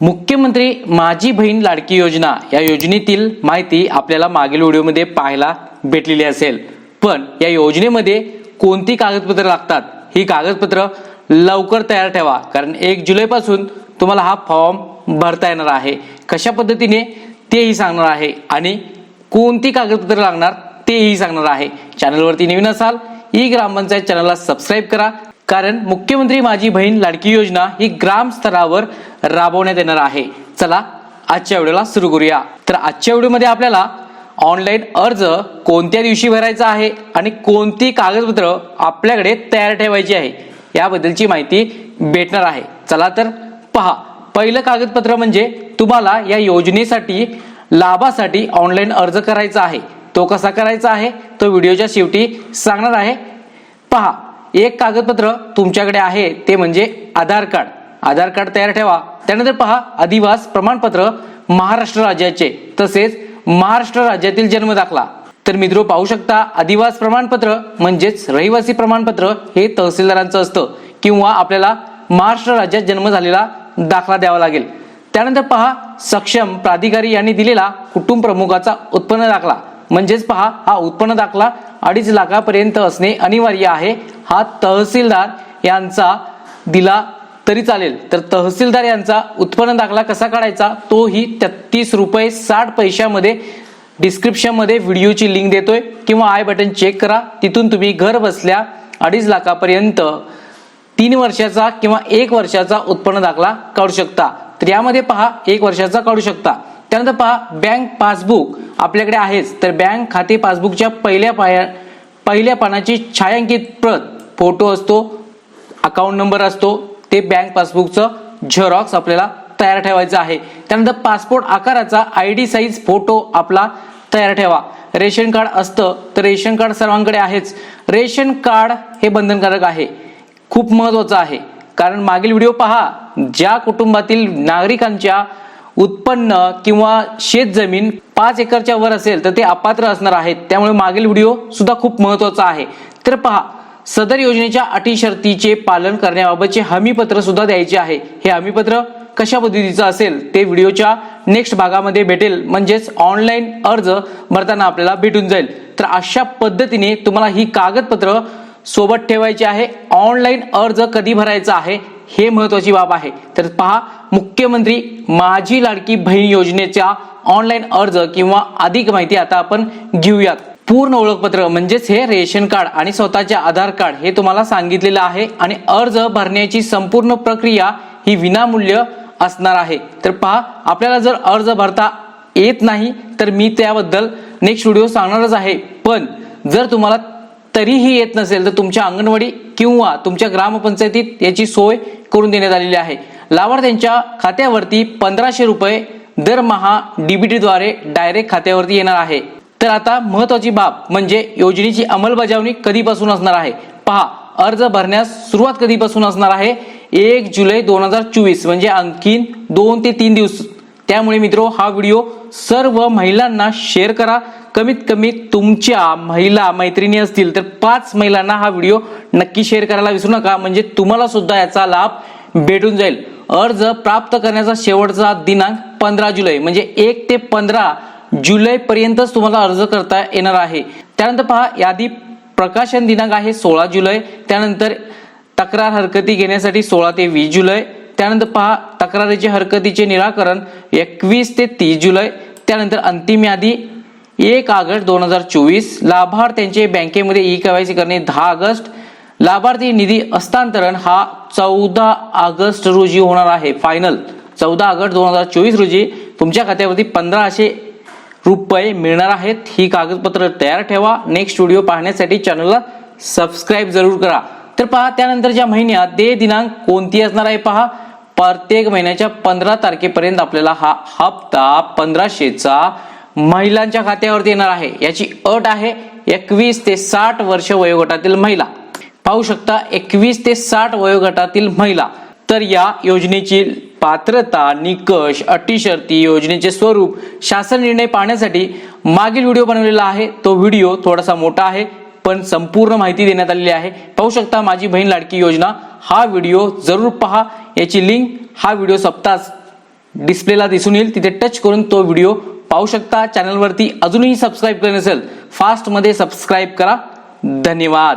मुख्यमंत्री माझी बहीण लाडकी योजना या योजनेतील माहिती आपल्याला मागील व्हिडिओमध्ये पाहायला भेटलेली असेल. पण या योजनेमध्ये कोणती कागदपत्र लागतात? ही कागदपत्र लवकर तयार ठेवा कारण एक जुलैपासून तुम्हाला हा फॉर्म भरता येणार आहे. कशा पद्धतीने तेही सांगणार आहे आणि कोणती कागदपत्र लागणार तेही सांगणार आहे. चॅनलवरती नवीन असाल ई ग्रामपंचायत चॅनलला सबस्क्राईब करा. कारण मुख्यमंत्री माझी बहीण लाडकी योजना ही ग्राम स्तरावर राबवण्यात येणार आहे. चला आजच्या व्हिडिओला सुरू करूया. तर आजच्या व्हिडिओमध्ये आपल्याला ऑनलाईन अर्ज कोणत्या दिवशी भरायचा आहे आणि कोणती कागदपत्र आपल्याकडे तयार ठेवायची आहे याबद्दलची माहिती भेटणार आहे. चला तर पहा. पहिलं कागदपत्र म्हणजे तुम्हाला या योजनेसाठी लाभासाठी ऑनलाईन अर्ज करायचा आहे. तो कसा करायचा आहे? तो व्हिडिओच्या शेवटी सांगणार आहे. पहा. एक कागदपत्र तुमच्याकडे आहे ते म्हणजे आधार कार्ड. आधार कार्ड तयार ठेवा. त्यानंतर पहा अधिवास प्रमाणपत्र महाराष्ट्र राज्याचे तसेच महाराष्ट्र राज्यातील जन्म दाखला तर मित्र पाहू शकता अधिवास प्रमाणपत्र म्हणजेच रहिवासी प्रमाणपत्र हे तहसीलदारांचं असतं किंवा आपल्याला महाराष्ट्र राज्यात जन्म झालेला दाखला द्यावा लागेल. त्यानंतर पहा सक्षम प्राधिकारी यांनी दिलेला कुटुंब प्रमुखाचा उत्पन्न दाखला. म्हणजेच पहा हा उत्पन्न दाखला अडीच लाखापर्यंत असणे अनिवार्य आहे हा तहसीलदार यांचा दिला तरी चालेल. तर तहसीलदार यांचा उत्पन्न दाखला कसा काढायचा तोही तेहतीस रुपये साठ पैशामध्ये डिस्क्रिप्शनमध्ये व्हिडिओची लिंक देतोय. किंवा आय बटन चेक करा. तिथून तुम्ही घर बसल्या अडीच लाखापर्यंत तीन वर्षाचा किंवा एक वर्षाचा उत्पन्न दाखला काढू शकता. तर यामध्ये पहा एक वर्षाचा काढू शकता. त्यानंतर पहा बँक पासबुक आपल्याकडे आहेच. तर बँक खाते पासबुकच्या पहिल्या पाया पहिल्या पानाची छायांकित प्रत फोटो असतो अकाउंट नंबर असतो ते बँक पासबुकचं झेरॉक्स आपल्याला तयार ठेवायचं आहे. त्यानंतर पासपोर्ट आकाराचा आय डी साईज फोटो आपला तयार ठेवा. रेशन कार्ड असतं तर रेशन कार्ड सर्वांकडे आहेच. रेशन कार्ड हे बंधनकारक आहे. खूप महत्वाचं आहे. कारण मागील व्हिडिओ पहा ज्या कुटुंबातील नागरिकांच्या उत्पन्न किंवा शेत जमीन पाच एकरच्या वर असेल तर ते अपात्र असणार आहेत. त्यामुळे मागील व्हिडिओ सुद्धा खूप महत्त्वाचा आहे. तर पहा सदर योजनेच्या अटी शर्तीचे पालन करण्याबाबतचे हमीपत्र सुद्धा द्यायचे आहे. हे हमीपत्र कशा पद्धतीचं असेल ते व्हिडिओच्या नेक्स्ट भागामध्ये भेटेल. म्हणजेच ऑनलाईन अर्ज भरताना आपल्याला भेटून जाईल. तर अशा पद्धतीने तुम्हाला ही कागदपत्र सोबत ठेवायची आहे. ऑनलाईन अर्ज कधी भरायचा आहे हे महत्वाची बाब आहे. तर पहा मुख्यमंत्री माझी लाडकी बहीण योजनेच्या ऑनलाईन अर्ज किंवा अधिक माहिती आता आपण घेऊयात. पूर्ण ओळखपत्र म्हणजेच हे रेशन कार्ड आणि स्वतःचे आधार कार्ड हे तुम्हाला सांगितलेलं आहे आणि अर्ज भरण्याची संपूर्ण प्रक्रिया ही विनामूल्य असणार आहे. तर पहा आपल्याला जर अर्ज भरता येत नाही तर मी त्याबद्दल नेक्स्ट व्हिडिओ सांगणारच आहे. पण जर तुम्हाला तरीही येत नसेल तर तुमच्या अंगणवाडी किंवा तुमच्या ग्रामपंचायतीत याची सोय करून देण्यात आलेली आहे. लाभार्थ्यांच्या खात्यावरती पंधराशे रुपये दरमहा डीबीटीद्वारे डायरेक्ट खात्यावरती येणार आहे. तर आता महत्वाची बाब म्हणजे योजनेची अंमलबजावणी कधीपासून असणार आहे? पहा अर्ज भरण्यास सुरुवात कधीपासून असणार आहे? एक जुलै दोन हजार चोवीस म्हणजे आणखीन दोन ते तीन दिवस. त्यामुळे मित्रो हा व्हिडिओ सर्व महिलांना शेअर करा. कमीत कमी तुमच्या महिला मैत्रिणी असतील तर पाच महिलांना हा व्हिडिओ नक्की शेअर करायला विसरू नका. म्हणजे तुम्हाला सुद्धा याचा लाभ भेटून जाईल. अर्ज प्राप्त करण्याचा शेवटचा दिनांक पंधरा जुलै म्हणजे एक ते पंधरा जुलै पर्यंतच तुम्हाला अर्ज करता येणार आहे. त्यानंतर पहा यादी प्रकाशन दिनांक आहे सोळा जुलै. त्यानंतर तक्रार हरकती घेण्यासाठी सोळा ते वीस जुलै. त्यानंतर पहा तक्रारीचे हरकतीचे निराकरण एकवीस ते तीस जुलै. त्यानंतर अंतिम यादी एक ऑगस्ट दोन हजार चोवीस. लाभार्थ्यांचे बँकेमध्ये ई केवायसी करणे दहा ऑगस्ट. लाभार्थी निधी हस्तांतरण हा चौदा ऑगस्ट रोजी होणार आहे. फायनल चौदा ऑगस्ट दोन हजार चोवीस रोजी. तुमच्या खात्यावरती पंधराशे रुपये मिळणार आहेत ही कागदपत्र तयार ठेवा. नेक्स्ट व्हिडिओ पाहण्यासाठी चॅनलला सबस्क्राईब जरूर करा. तर पहा त्यानंतरच्या महिन्यात दे दिनांक कोणती असणार आहे पहा? प्रत्येक महिन्याच्या पंधरा तारखेपर्यंत आपल्याला हा हप्ता पंधराशेचा महिलांच्या खात्यावरती येणार आहे. याची अट आहे एकवीस ते साठ वर्ष वयोगटातील महिला. पाहू शकता एकवीस ते साठ वयोगटातील महिला. तर या योजनेची पात्रता निकष अटी शर्ती योजनेचे स्वरूप शासन निर्णय पाहण्यासाठी मागील व्हिडिओ बनवलेला आहे. तो व्हिडिओ थोडासा मोठा आहे पण संपूर्ण माहिती देण्यात आलेली आहे. पाहू शकता माझी बहीण लाडकी योजना. हा व्हिडिओ जरूर पहा. याची लिंक हा व्हिडिओ सप्तास डिस्प्लेला दिसून येईल. तिथे टच करून तो व्हिडिओ पाहू शकता. चॅनलवरती अजूनही सबस्क्राईब केलं नसेल फास्टमध्ये सबस्क्राईब करा. धन्यवाद.